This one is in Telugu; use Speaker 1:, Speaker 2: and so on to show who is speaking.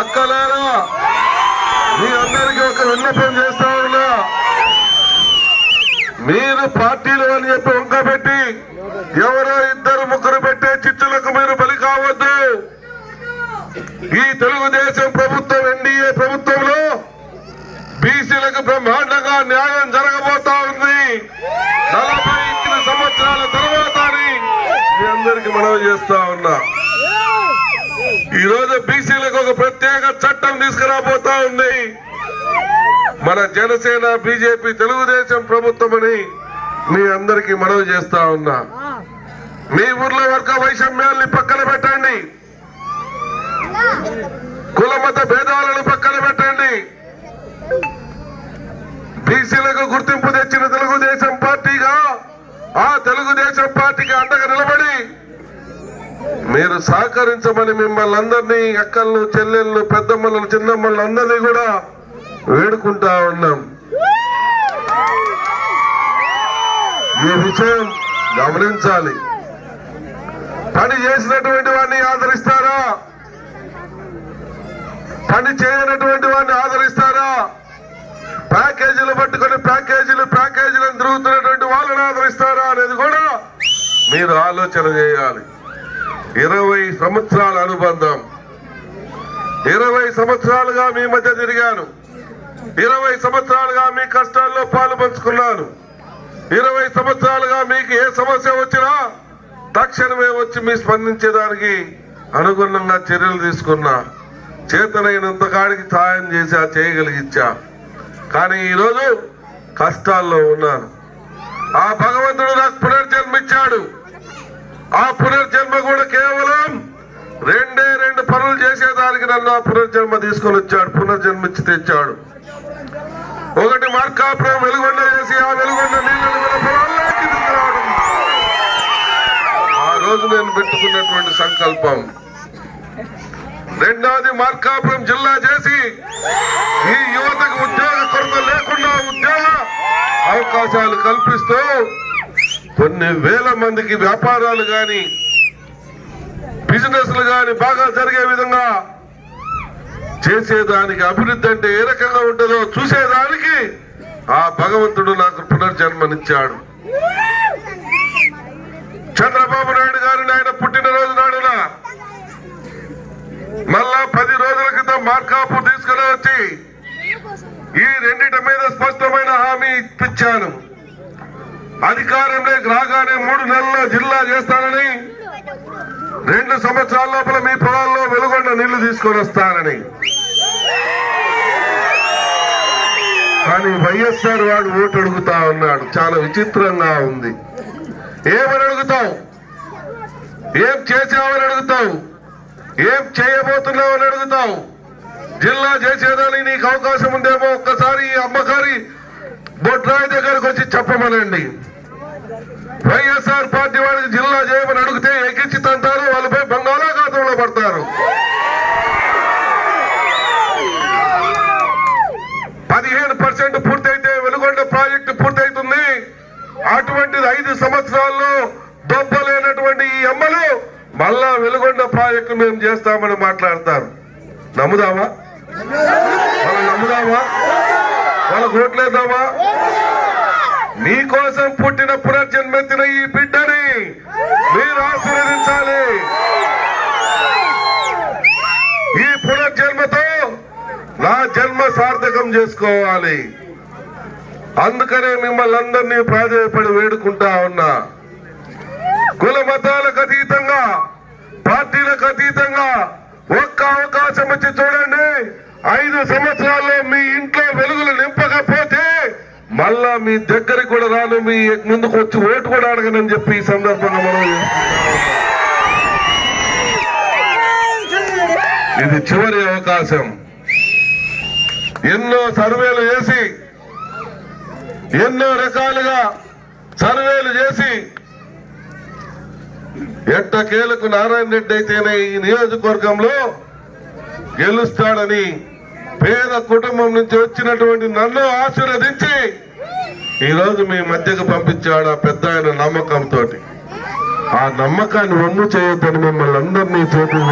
Speaker 1: అక్కలారా? మీ అందరికీ ఒక విన్నపం చేస్తా ఉన్నా. మీరు పార్టీలు అని చెప్పి వంక పెట్టి ఎవరో ఇద్దరు ముగ్గురు పెట్టే చిచ్చులకు మీరు బలి కావద్దు. ఈ తెలుగుదేశం ప్రభుత్వం ఎన్డీఏ ప్రభుత్వంలో బీసీలకు బ్రహ్మాండంగా న్యాయం జరగబోతా ఉంది. నలభై ఇచ్చిన సంవత్సరాల తర్వాత మీ అందరికి మనవి చేస్తా ఉన్నా. ఈ రోజు ఒక ప్రత్యేక చట్టం తీసుకురాబోతా ఉంది. మన జనసేన బీజేపీ తెలుగుదేశం ప్రభుత్వం అని మీ అందరికి మనవి చేస్తా ఉన్నా. మీ ఊర్లో వర్గ వైషమ్యాల్ని పక్కన పెట్టండి. కుల మత భేదాలను పక్కన పెట్టండి. బీసీలకు గుర్తింపు తెచ్చిన తెలుగుదేశం పార్టీగా ఆ తెలుగుదేశం పార్టీకి అండగా నిలబడి మీరు సహకరించమని మిమ్మల్ని అందరినీ అక్కలను చెల్లెళ్ళు పెద్దమ్మలను చిన్నమ్మలు అందరినీ కూడా వేడుకుంటా ఉన్నాం. ఈ విషయం గమనించాలి. పని చేసినటువంటి వాడిని ఆదరిస్తారా? పని చేయనటువంటి వాడిని ఆదరిస్తారా? ప్యాకేజీలు పట్టుకొని ప్యాకేజీలు ప్యాకేజీలను తిరుగుతున్నటువంటి వాళ్ళని ఆదరిస్తారా అనేది కూడా మీరు ఆలోచన చేయాలి. ఇరవై సంవత్సరాల అనుబంధం. ఇరవై సంవత్సరాలుగా మీ మధ్య తిరిగాను. ఇరవై సంవత్సరాలుగా మీ కష్టాల్లో పాలు పంచుకున్నాను. ఇరవై సంవత్సరాలుగా మీకు ఏ సమస్య వచ్చినా తక్షణమే వచ్చి మీ స్పందించేదానికి అనుగుణంగా చర్యలు తీసుకున్నా. చేతనైనంత కాడికి సహాయం చేశా చేయగలిగించా. కానీ ఈరోజు కష్టాల్లో ఉన్నాను. ఆ భగవంతుడు నాకు పునర్జన్మిచ్చాడు. ఆ పునర్జన్మ కూడా చేసేదానికి పునర్జన్మ తీసుకొని వచ్చాడు పునర్జన్మిచ్చి తెచ్చాడు. ఒకటి మార్కాపురం వెలుగొండ చేసి ఆ వెలుగొండ నీళ్ళని మన ఆ రోజు నేను పెట్టుకున్నటువంటి సంకల్పం. రెండవది మార్కాపురం జిల్లా చేసి ఈ యువతకు ఉద్యోగ కొరత లేకుండా ఉద్యోగ అవకాశాలు కల్పిస్తూ కొన్ని వేల మందికి వ్యాపారాలు గాని బిజినెస్లు గాని బాగా జరిగే విధంగా చేసేదానికి అభివృద్ధి అంటే ఏ రకంగా ఉంటుందో చూసేదానికి ఆ భగవంతుడు నాకు పునర్జన్మనిచ్చాడు. చంద్రబాబు నాయుడు గారిని ఆయన పుట్టినరోజు నాడున మళ్ళా పది రోజుల క్రితం మార్కాపు తీసుకుని వచ్చి ఈ రెండిటి మీద స్పష్టమైన హామీ ఇప్పించాను. అధికారంలోకి రాగానే మూడు నెలల్లో జిల్లా చేస్తానని రెండు సంవత్సరాల లోపల మీ పొలాల్లో వెలుగొండ నీళ్ళు తీసుకొని వస్తానని. కానీ వైఎస్ఆర్ వాడు ఓటు అడుగుతా ఉన్నాడు. చాలా విచిత్రంగా ఉంది. ఏమని అడుగుతావు ఏం చేసావని అడుగుతావు? ఏం చేయబోతున్నావని అడుగుతావు? జిల్లా చేసేదానికి నీకు అవకాశం ఉందేమో ఒక్కసారి అమ్మకారి బొడ్రాయి దగ్గరకు వచ్చి చెప్పమనండి. వైఎస్ఆర్ పార్టీ వాడికి జిల్లా చేయమని అడిగితే ఎక్కించి తంటారు వాళ్ళపై బంగాళాఖాతంలో పడతారు. అటువంటిది ఐదు సంవత్సరాల్లో దొబ్బలేనటువంటి ఈ అమ్మలు మళ్ళా వెలుగొండ ప్రాజెక్టు మేము చేస్తామని మాట్లాడతారు. నమ్ముదామా మనం నమ్ముదామా వాళ్ళకు ఓట్లేద్దామా? మీకోసం పుట్టిన పునర్జన్మెత్తిన ఈ బిడ్డని మీరు ఆశీర్వదించాలి. ఈ పునర్జన్మతో నా జన్మ సార్థకం చేసుకోవాలి. అందుకనే మిమ్మల్ని అందరినీ ప్రాధాన్యపడి వేడుకుంటా ఉన్నా. కుల మతాలకు అతీతంగా పార్టీలకు అతీతంగా ఒక్క అవకాశం వచ్చి చూడండి ఐదు సంవత్సరాల్లో మీ ఇంట్లో వెలుగులు నింపకపోతే మళ్ళా మీ దగ్గరికి కూడా రాను మీ ముందుకు వచ్చి ఓటు కూడా అడగనని చెప్పి ఈ సందర్భంగా మనం ఇది చివరి అవకాశం. ఎన్నో సర్వేలు వేసి ఎన్నో రకాలుగా సర్వేలు చేసి ఎట్టకేలకు నారాయణ రెడ్డి అయితేనే ఈ నియోజకవర్గంలో గెలుస్తాడని పేద కుటుంబం నుంచి వచ్చినటువంటి నన్ను ఆశీర్వదించి ఈ రోజు మీ మధ్యకు పంపించాడు ఆ పెద్ద ఆయన నమ్మకంతో ఆ నమ్మకాన్ని వమ్ము చేయొద్దని మిమ్మల్ని అందరినీ చేతులు